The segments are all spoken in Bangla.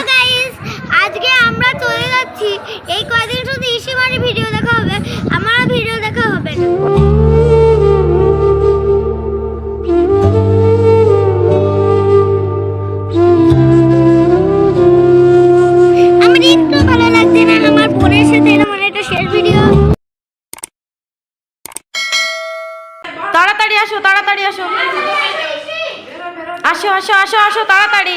হ্যালো গাইস আজকে আমরা চলে যাচ্ছি। এই কয়দিন শুধু ইসিমারি ভিডিও দেখা হবে আমার ভিডিও দেখা হবে না। তাড়াতাড়ি আসো তাড়াতাড়ি আসো। আসো আসো আসো আসো তাড়াতাড়ি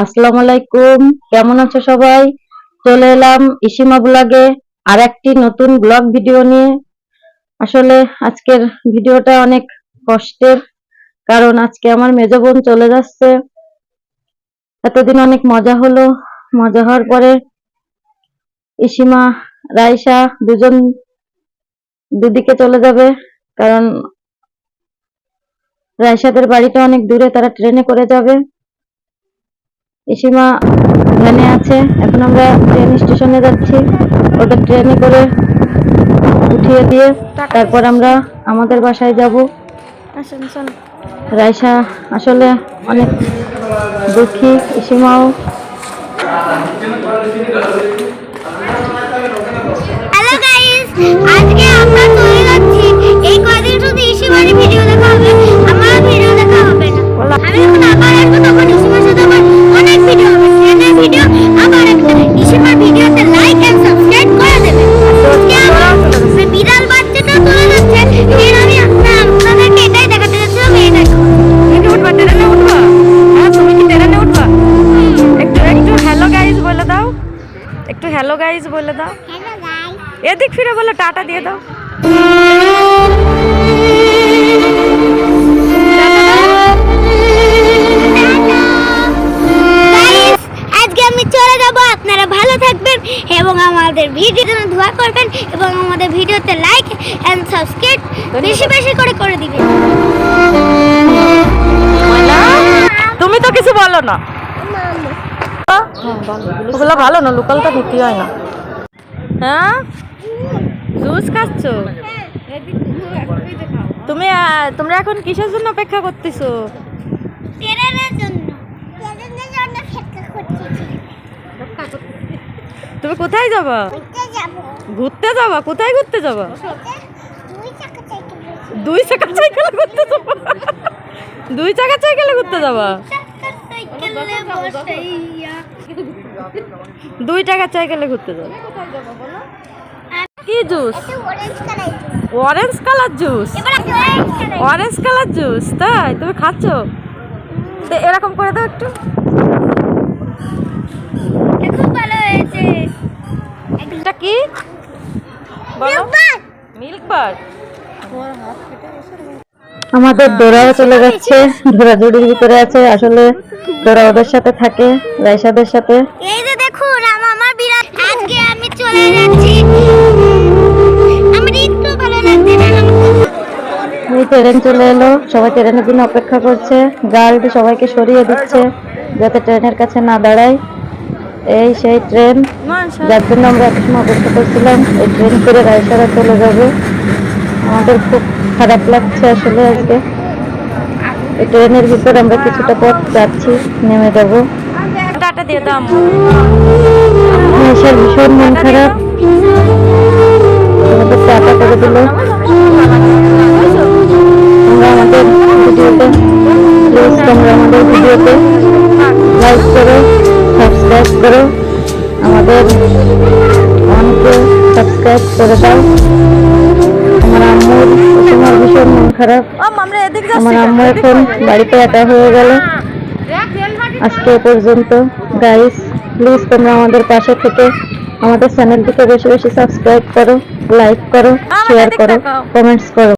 আসসালামু আলাইকুম। কেমন আছো সবাই? চলে এলাম ইসিমা ব্লগে আর একটি নতুন ব্লগ ভিডিও নিয়ে। আসলে আজকের ভিডিওটা অনেক কষ্টের, কারণ আজকে আমার মেজ বোন চলে যাচ্ছে। এতদিন অনেক মজা হলো। মজা হওয়ার পরে ইসিমা, রাইসা দুজন দুদিকে চলে যাবে, কারণ রাইসাদের বাড়িটা অনেক দূরে, তারা ট্রেনে করে যাবে। ইসিমা ভ্যানে আছে। এখন আমরা ট্রেন স্টেশনে যাচ্ছি। ওটা ট্রেনে করে উঠিয়ে দিয়ে তারপর আমরা আমাদের বাসায় যাব। রাইসা আসলে অনেক দুঃখী ইসিমাও হ্যালো গাইস হ্যালো গাইজ বলে দাও। এদিক ফিরে বলে টাটা দিয়ে দাও। আজকে আমি চলে যাব। আপনারা ভালো থাকবেন এবং আমাদের ভিডিও জন্য দোয়া করবেন এবং আমাদের ভিডিওতে লাইক এন্ড সাবস্ক্রাইব বেশি বেশি করে করে দিবেন। তুমি তো কিছু বলো না। ওগুলো ভালো না লোকালটা বিক্রি হয় না। হ্যাঁ? জুস খাচ্ছ? তুমি তোমরা এখন কিসের জন্য অপেক্ষা করতেছো? তুমি কোথায় যাবা? ঘুরতে যাব। যাবা? কোথায় ঘুরতে যাবা? দুই চাকা সাইকেল ঘুরতে যাবা। দুই চাকা সাইকেলে ঘুরতে যাবা? চাকা সাইকেলে বসাইয়া দুই টাকা সাইকেলে ঘুরতে যাবা। কি juice? Orange colour juice orange colour juice তাই? তুমি খাচ্ছ? তো এরকম করে দাও একটু। খুব ভালো হয়েছে। এটা কি? বলো। মিল্ক বার আমাদের ডোরাও চলে যাচ্ছে ডোরা জুড়ির ভিতরে আছে আসলে ডোরা ওদের সাথে থাকে রাইসাদের সাথে। এই যে দেখুন আমার বিড়াল আজকে আমি চলে যাচ্ছি। আমার একটু ভালো লাগছে না। এই ট্রেন চলে এলো সবাই ট্রেনের জন্য অপেক্ষা করছে গার্ড সবাইকে সরিয়ে দিচ্ছে যাতে ট্রেনের কাছে না দাঁড়ায়। এই সেই ট্রেন যার জন্য আমরা এত সময় অপেক্ষা করছিলাম এই ট্রেন করে রায়সারা চলে যাবে। আমাদের খুব খারাপ লাগছে আসলে আজকে। ট্রেনের ভিতরে আমরা কিছুটা পথ যাচ্ছি নেমে যাব। টাটা দিয়ে দাম রায়সার ভীষণ মন খারাপ। আমাদের টাটা করে দিল। তোমরা আমাদের ভিডিওতে প্লিজ তোমরা আমাদের ভিডিওতে লাইক করো সাবস্ক্রাইব করো। আমাদের অনেকে সাবস্ক্রাইব করে দাও। খারাপ। আমার আম্মু এখন বাড়িতে একা হয়ে গেল। আজকে এ পর্যন্ত। গাইস প্লিজ তোমরা আমাদের পাশে থেকে আমাদের চ্যানেলটিকে বেশি বেশি সাবস্ক্রাইব করো লাইক করো শেয়ার করো কমেন্টস করো।